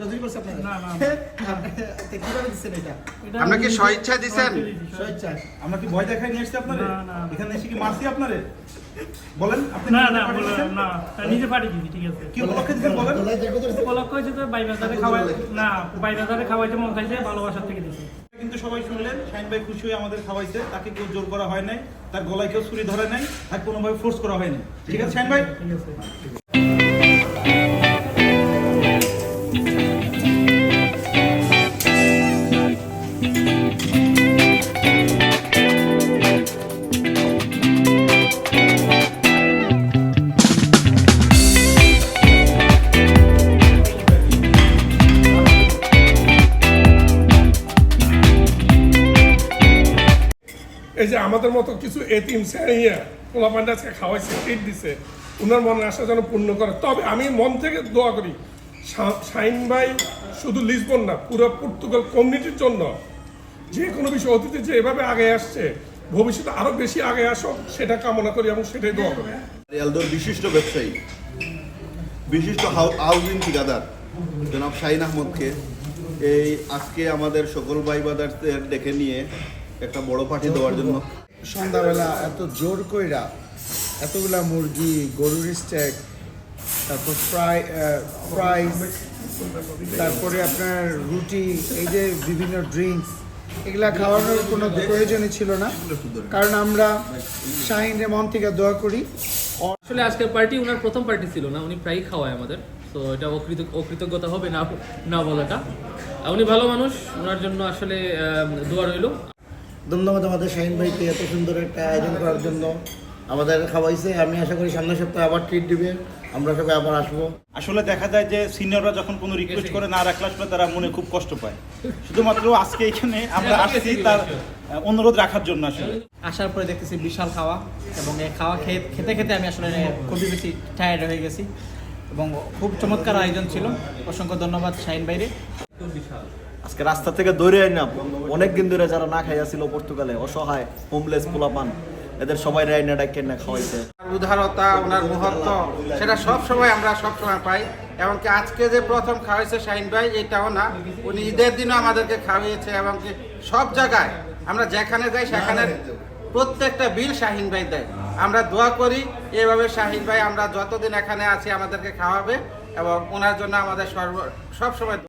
রাজি করছে আপনারা? না, না। তো কীভাবে দিচ্ছেন এটা? আপনারা কি স্বইচ্ছায় দিছেন? স্বেচ্ছায়। আমরা কি ভয় দেখাই নিয়ে আসছি আপনারে না, না। এখানে এসে কি মারছি আপনারে বলেন আপনি না না না নিজে পাঠিয়ে দিছি ঠিক আছে কি উপলক্ষে দিচ্ছেন বলেন গলায় দেখো তো, উপলক্ষ হয়েছে তো বাই বাজারে খাওয়াই না বাই বাজারে খাওয়াইতে মন খাইছে ভালোবাসার থেকে দিছি কিন্তু সবাই শুনলেন, শাহিন ভাই খুশি হয়ে আমাদের খাওয়াইছে, তাকে কেউ জোর করা হয় নাই, তার গলায় কেউ ছুরি ধরে নাই তাকে কোনোভাবে ফোর্স করা হয় নাই। ঠিক আছে, শাহিন ভাই? ঠিক আছে এই যে আমাদের মতো কিছু এতিম শ্রেণীয়া পোলাপান্ডা আজকে খাওয়াইছে ট্রিট দিছে ওনার মনে আশা যেন পূর্ণ করে। তবে আমি মন থেকে দোয়া করি শা- শাহিন ভাই শুধু লিসবন না, পুরো পর্তুগাল কমিউনিটির জন্য, যে কোনো বিষয় অতীতে যে এভাবে আগে আসছে, ভবিষ্যতে আরও বেশি আগে আসো সেটা কামনা করি এবং সেটাই দোয়া করি। রিয়ালদোর বিশিষ্ট ব্যবসায়ী, বিশিষ্ট হাউ- হাউজিং ঠিকাদার, জনাব শাহিন আহমদকে, এই আজকে আমাদের সকল ভাই বাদারদের ডেকে নিয়ে একটা বড় পার্টি দেওয়ার জন্য। সন্ধ্যাবেলা এত জোর কইরা এতগুলা মুরগি গরুর স্টেক তারপর ফ্রাই ফ্রাইস তারপরে আপনার রুটি এই যে বিভিন্ন ড্রিঙ্কস এগুলা খাওয়ানোর কোনো প্রয়োজনই ছিল না। কারণ আমরা শাহিনের মন থেকে দোয়া করি। আসলে আজকের পার্টি ওনার প্রথম পার্টি ছিল না উনি প্রায়ই খাওয়ায় আমাদের। তো এটা অকৃত অকৃতজ্ঞতা হবে না না বলাটা। উনি ভালো মানুষ ওনার জন্য আসলে দোয়া রইল। ধন্যবাদ আমাদের শাহিন ভাইকে এত সুন্দর একটা আয়োজন করার জন্য। আমাদের খাওয়াইছে আমি আশা করি সামনের সপ্তাহে আবার ট্রিট দিবে। আমরা সবাই আবার আসব। আসলে দেখা যায় যে সিনিয়ররা যখন কোনো রিকোয়েস্ট করে না রাখলে আসলে তারা মনে খুব কষ্ট পায়। শুধুমাত্র আজকে এখানে আমরা আসছি তার অনুরোধ রাখার জন্য আসলে। আসার পরে দেখতেছি বিশাল খাওয়া এবং এই খাওয়া খেয়ে খেতে খেতে আমি আসলে খুবই বেশি টায়ার্ড হয়ে গেছি। এবং খুব চমৎকার আয়োজন ছিল। অসংখ্য ধন্যবাদ শাহিন বাইরে আজকে রাস্তা থেকে দৌড়ে না অনেক দিন ধরে যারা না খাইয়াছিল পর্তুগালে, অসহায় হোমলেস পোলাপান, এদের সবাই রাইনা ডাইকে না খাওয়াইছে। উদারতা, ওনার মুহূর্ত, সেটা সব সময় আমরা সব সময় পাই। এমনকি আজকে যে প্রথম খাওয়াইছে শাহিন ভাই, এটাও না। উনি ঈদের দিনও আমাদেরকে খাওয়িয়েছে এবং সব জায়গায় আমরা যেখানে যাই, সেখানে প্রত্যেকটা বিল শাহিন ভাই দেয়। আমরা দোয়া করি, এভাবে শাহিন ভাই আমরা যতদিন এখানে আছি, আমাদেরকে খাওয়াবে এবং ওনার জন্য আমাদের সর্ব সব সময়